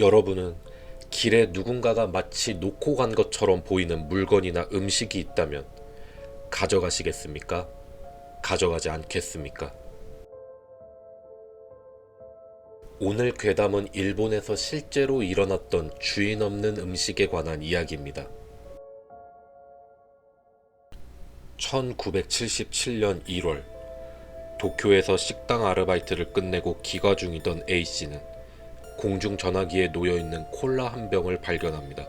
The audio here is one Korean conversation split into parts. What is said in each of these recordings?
여러분은 길에 누군가가 마치 놓고 간 것처럼 보이는 물건이나 음식이 있다면 가져가시겠습니까? 가져가지 않겠습니까? 오늘 괴담은 일본에서 실제로 일어났던 주인 없는 음식에 관한 이야기입니다. 1977년 1월 도쿄에서 식당 아르바이트를 끝내고 귀가 중이던 A씨는 공중 전화기에 놓여 있는 콜라 한 병을 발견합니다.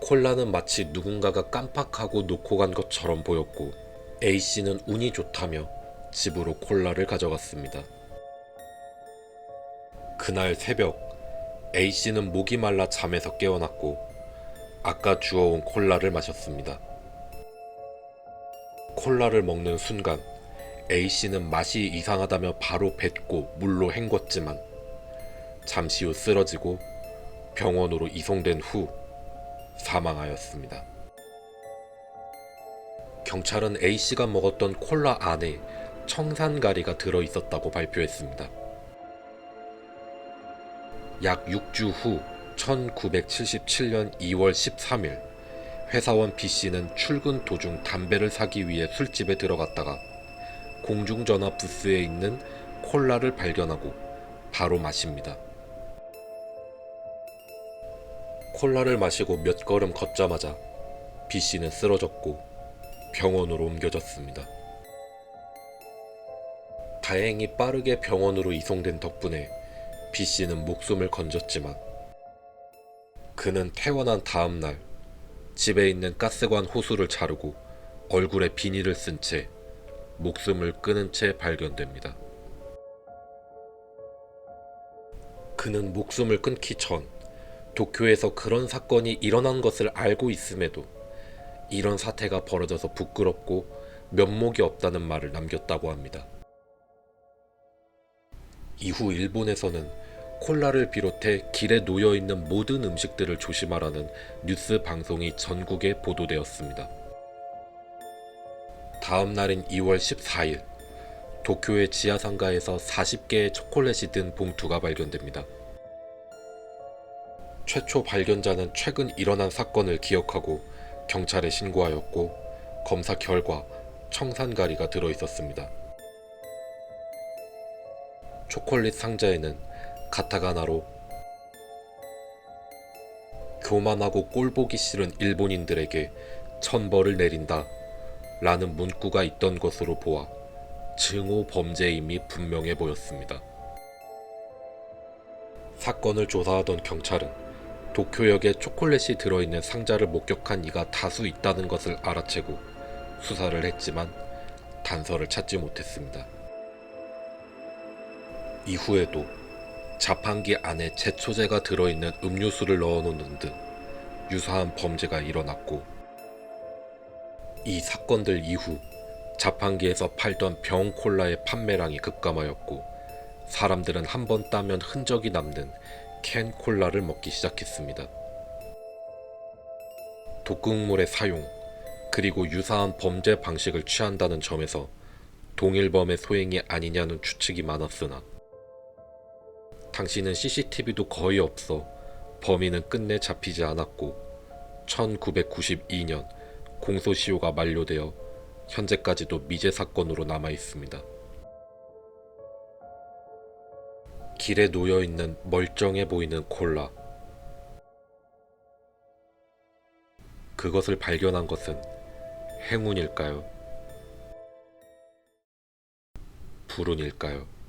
콜라는 마치 누군가가 깜빡하고 놓고 간 것처럼 보였고 A씨는 운이 좋다며 집으로 콜라를 가져갔습니다. 그날 새벽 A씨는 목이 말라 잠에서 깨어났고 아까 주워온 콜라를 마셨습니다. 콜라를 먹는 순간 A씨는 맛이 이상하다며 바로 뱉고 물로 헹궜지만 잠시 후 쓰러지고 병원으로 이송된 후 사망하였습니다. 경찰은 A씨가 먹었던 콜라 안에 청산가리가 들어 있었다고 발표했습니다. 약 6주 후 1977년 2월 13일 회사원 B씨는 출근 도중 담배를 사기 위해 술집에 들어갔다가 공중전화 부스에 있는 콜라를 발견하고 바로 마십니다. 콜라를 마시고 몇 걸음 걷자마자 B씨는 쓰러졌고 병원으로 옮겨졌습니다. 다행히 빠르게 병원으로 이송된 덕분에 B씨는 목숨을 건졌지만 그는 퇴원한 다음 날 집에 있는 가스관 호수를 자르고 얼굴에 비닐을 쓴 채 목숨을 끊은 채 발견됩니다. 그는 목숨을 끊기 전 도쿄에서 그런 사건이 일어난 것을 알고 있음에도 이런 사태가 벌어져서 부끄럽고 면목이 없다는 말을 남겼다고 합니다. 이후 일본에서는 콜라를 비롯해 길에 놓여 있는 모든 음식들을 조심하라는 뉴스 방송이 전국에 보도되었습니다. 다음 날인 2월 14일, 도쿄의 지하상가에서 40개의 초콜릿이 든 봉투가 발견됩니다. 최초 발견자는 최근 일어난 사건을 기억하고 경찰에 신고하였고 검사 결과 청산가리가 들어 있었습니다. 초콜릿 상자에는 가타가나로 교만하고 꼴보기 싫은 일본인들에게 천벌을 내린다 라는 문구가 있던 것으로 보아 증오 범죄임이 분명해 보였습니다. 사건을 조사하던 경찰은 도쿄역에 초콜릿이 들어있는 상자를 목격한 이가 다수 있다는 것을 알아채고 수사를 했지만 단서를 찾지 못했습니다. 이후에도 자판기 안에 제초제가 들어있는 음료수를 넣어놓는 등 유사한 범죄가 일어났고 이 사건들 이후 자판기에서 팔던 병 콜라의 판매량이 급감하였고 사람들은 한 번 따면 흔적이 남는 캔 콜라를 먹기 시작했습니다. 독극물의 사용 그리고 유사한 범죄 방식을 취한다는 점에서 동일범의 소행이 아니냐는 추측이 많았으나 당시는 CCTV도 거의 없어 범인은 끝내 잡히지 않았고 1992년 공소시효가 만료되어 현재까지도 미제 사건으로 남아 있습니다. 길에 놓여 있는 멀쩡해 보이는 콜라. 그것을 발견한 것은 행운일까요? 불운일까요?